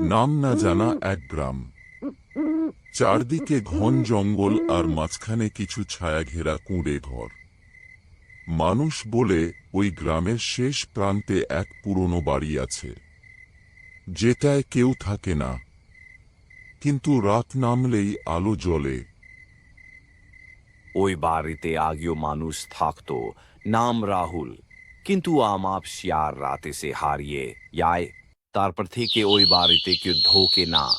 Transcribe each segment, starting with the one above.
নাম না জানা এক গ্রাম। চারদিকে ঘন জঙ্গল আর মাঝখানে কিছু ছায়া ঘেরা কুঁড়ে ঘর। মানুষ বলে ওই গ্রামের শেষ প্রান্তে এক পুরনো বাড়ি আছে। যেটায় কেউ থাকে না। কিন্তু রাত নামলেই আলো জ্বলে। ওই বাড়িতে আগেও মানুষ থাকতো, নাম রাহুল। কিন্তু আমাপ শিয়ার রাতে সে হারিয়ে যায় তারপর থেকে ওই বাড়িতে কেউ ঢোকে না।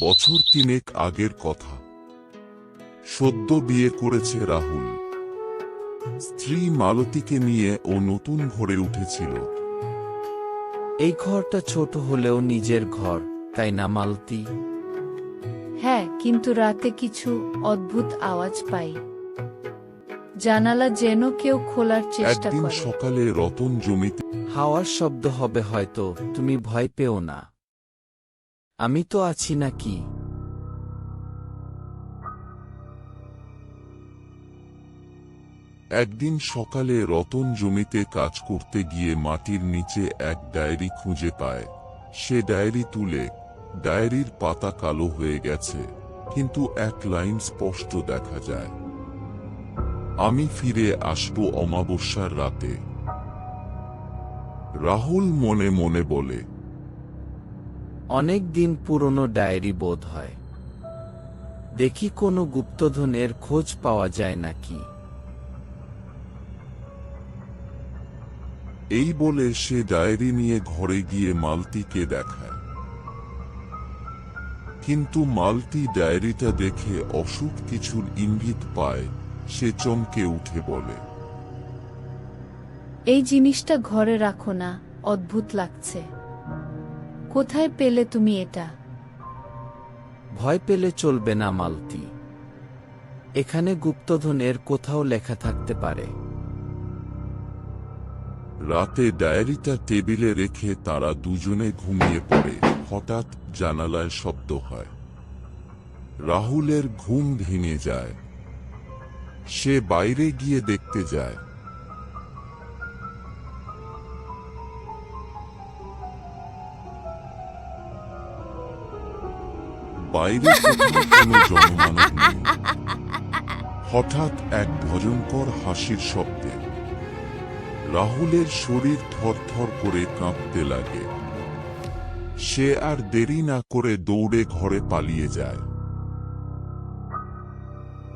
বছর তিনেক আগের কথা। সদ্য বিয়ে করেছে রাহুল। স্ত্রী মালতীকে নিয়ে ও নতুন ঘরে উঠেছিল। এই ঘরটা ছোট হলেও নিজের ঘর তাই না মালতী? হ্যাঁ কিন্তু রাতে কিছু অদ্ভুত আওয়াজ পাই। জানালা যেন কেউ খোলার চেষ্টা একদিন করে। সকালে রতন জমিতে হাওয়ার শব্দ হবে হয়তো তুমি ভয় পেও না। আমি তো আছি নাকি? একদিন সকালে রতন জমিতে কাজ করতে গিয়ে মাটির নিচে এক ডায়েরি খুঁজে পায়। সে ডায়েরি তুলে ডায়েরির পাতা কালো হয়ে গেছে কিন্তু এক লাইন স্পষ্ট দেখা যায়। আমি ফিরে আসব অমাবস্যার রাতে। রাহুল মনে মনে বলে অনেক দিন পুরনো ডায়েরি বোধ হয়। দেখি কোনো গুপ্তধনের খোঁজ পাওয়া যায় নাকি। এই বলে সে ডায়েরি নিয়ে ঘরে গিয়ে মালতিকে দেখায়। কিন্তু মালতি ডায়েরিটা দেখে অসুখ কিছুর ইঙ্গিত পায়। সে চমকে উঠে বলে এই জিনিসটা ঘরে রাখো না অদ্ভুত লাগছে। কোথায় পেলে তুমি এটা? ভয় পেলে চলবে না মালতী। এখানে গুপ্তধনের কোথাও লেখা থাকতে পারে। রাতে ডায়েরিটা টেবিলে রেখে তারা দুজনে ঘুমিয়ে পড়ে। হঠাৎ জানালায় শব্দ হয়। রাহুলের ঘুম ভেঙে যায়। সে বাইরে গিয়ে দেখতে যায়। বাইরে হঠাৎ এক ভয়ঙ্কর হাসির শব্দে রাহুলের শরীর থরথর করে কাঁপতে লাগে। সে আর দেরি না করে দৌড়ে ঘরে পালিয়ে যায়।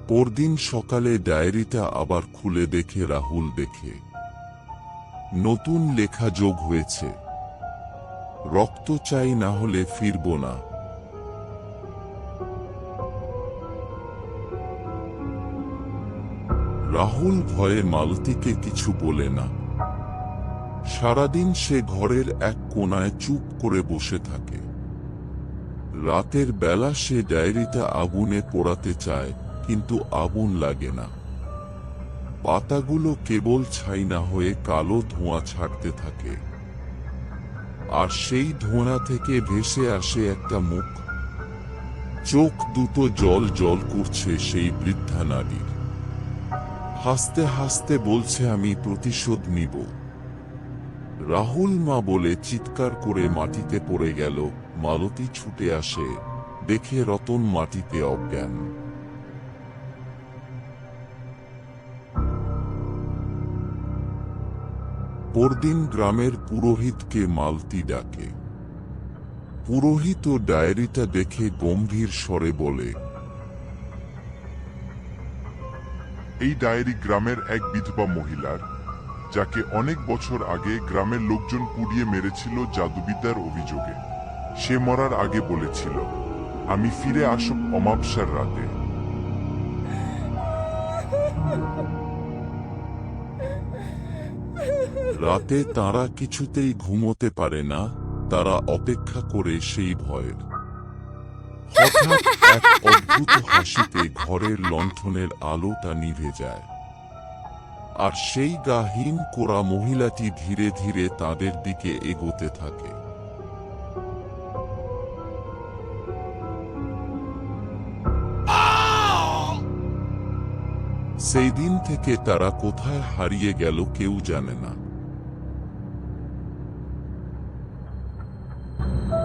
পরদিন সকালে ডায়েরিটা আবার খুলে দেখে রাহুল দেখে। নতুন লেখা যোগ হয়েছে। রক্ত চাই না হলে ফিরব না। রাহুল ভয়ে মালতীকে কিছু বলে না। সারাদিন সে ঘরের এক কোনায় চুপ করে বসে থাকে। রাতের বেলা সে ডায়েরিটা আগুনে পোড়াতে চায়। কিন্তু আগুন লাগে না। পাতাগুলো কেবল ছাই না হয়ে কালো ধোঁয়া ছাড়তে থাকে। আর সেই ধোঁয়া থেকে ভেসে আসে একটা মুখ। চোখ দুটো জল জল করছে সেই বৃদ্ধা নারীর। হাসতে হাসতে বলছে, আমি প্রতিশোধ নিব। রাহুল মা বলে চিৎকার করে মাটিতে পড়ে গেল। মালতী ছুটে আসে, দেখে রতন মাটিতে অজ্ঞান। পরদিন গ্রামের পুরোহিতকে মালতি ডাকে। পুরোহিত ডায়েরিটা দেখে গম্ভীর স্বরে বলে, এই ডায়েরি গ্রামের এক বিধবা মহিলার, যাকে অনেক বছর আগে গ্রামের লোকজন পুড়িয়ে মেরেছিল জাদুবিদ্যার অভিযোগে। সে মরার আগে বলেছিল, আমি ফিরে আসব অমাবস্যার রাতে। রাতে তারা কিছুতেই ঘুমোতে পারে না, তারা অপেক্ষা করে সেই ভয়ের। হাসিতে ঘরের লণ্ঠনের আলোটা নিভে যায়। আর সেই গাহীন কোরা মহিলাটি ধীরে ধীরে তাদের দিকে এগোতে থাকে। সেই দিন থেকে তারা কোথায় হারিয়ে গেল কেউ জানে না। Oh.